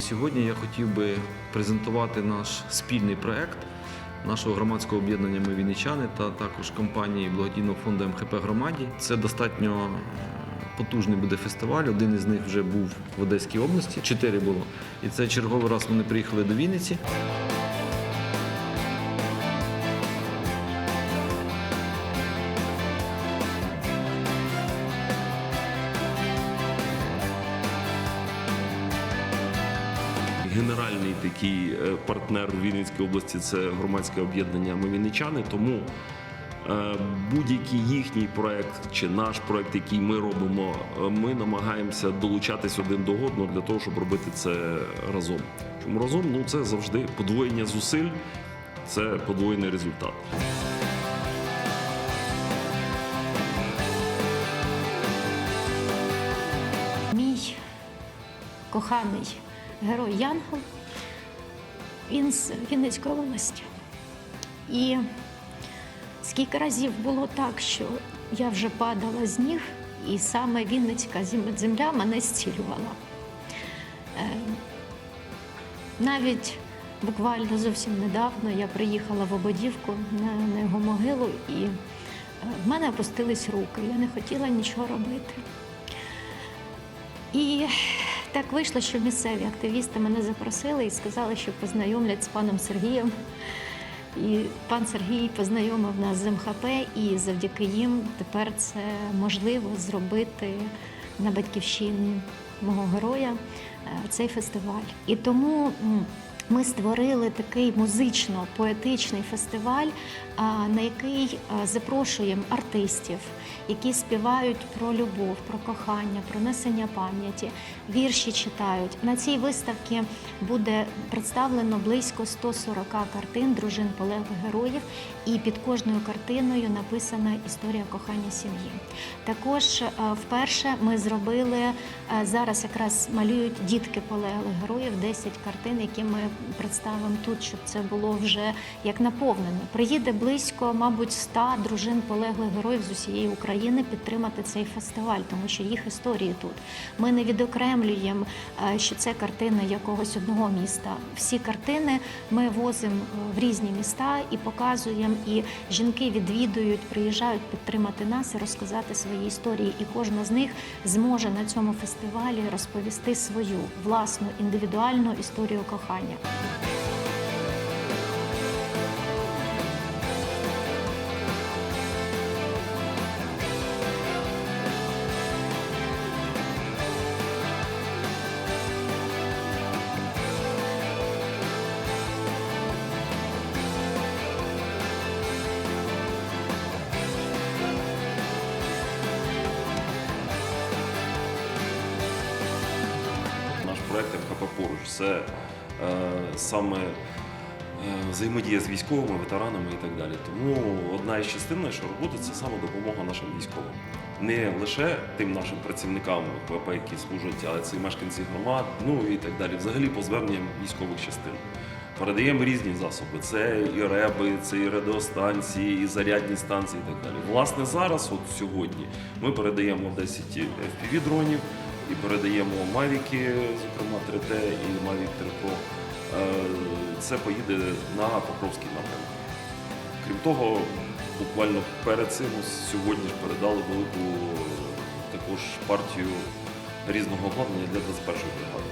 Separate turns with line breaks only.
сьогодні я хотів би презентувати наш спільний проект нашого громадського об'єднання Ми Вінничани та також компанії благодійного фонду МХП Громаді. Це достатньо е, потужний буде фестиваль. Один із них вже був в Одеській області, чотири було. І це черговий раз вони приїхали до Вінниці.
Генеральний такий е, партнер у Вінницькій області це громадське об'єднання Ми Вінничани. Тому е, будь-який їхній проект чи наш проект, який ми робимо, е, ми намагаємося долучатись один до одного для того, щоб робити це разом. Чому разом? Ну це завжди подвоєння зусиль, це подвоєний результат.
Мій коханий герой Янгол, він з Вінницької області. І скільки разів було так, що я вже падала з ніг, і саме Вінницька земля мене зцілювала. Е, Навіть буквально зовсім недавно я приїхала в Ободівку на, його могилу, і е, в мене опустились руки. Я не хотіла нічого робити. І так вийшло, що місцеві активісти мене запросили і сказали, що познайомлять з паном Сергієм. І пан Сергій познайомив нас з МХП, і завдяки їм тепер це можливо зробити на батьківщині мого героя е, цей фестиваль. І тому ми створили такий музично-поетичний фестиваль, на який запрошуємо артистів, які співають про любов, про кохання, про несення пам'яті, вірші читають. На цій виставці буде представлено близько 140 картин дружин полеглих героїв, і під кожною картиною написана історія кохання сім'ї. Також е, вперше ми зробили е, зараз якраз малюють дітки полеглих героїв 10 картин, які ми представимо тут, щоб це було вже як наповнено. Приїде близько, мабуть, 100 дружин полеглих героїв з усієї України підтримати цей фестиваль, тому що їх історії тут. Ми не відокремлюємо, е, що це картини якогось одного міста. Всі картини ми возимо е, в різні міста і показуємо. І жінки відвідують, приїжджають підтримати нас і розказати свої історії. І кожна з них зможе на цьому фестивалі розповісти свою власну індивідуальну історію кохання.
Наш проект МХП поруч це е, саме е, взаємодія з військовими, ветеранами і так далі. Тому одна із частин нашої роботи це саме допомога нашим військовим. Не лише тим нашим працівникам ВП, які служать, але це і мешканці громад, ну і так далі. Взагалі по зверненням військових частин. Передаємо різні засоби. Це і реби, це і радіостанції, і зарядні станції, і так далі. Власне, зараз, от сьогодні, ми передаємо 10 FPV-дронів і передаємо Мавіки, зокрема 3D і Mavic 3 Pro. Це поїде на Покровський напрямок. Крім того, буквально перед цим сьогодні ж передали велику е, також партію різного обладнання для 21-ї бригади.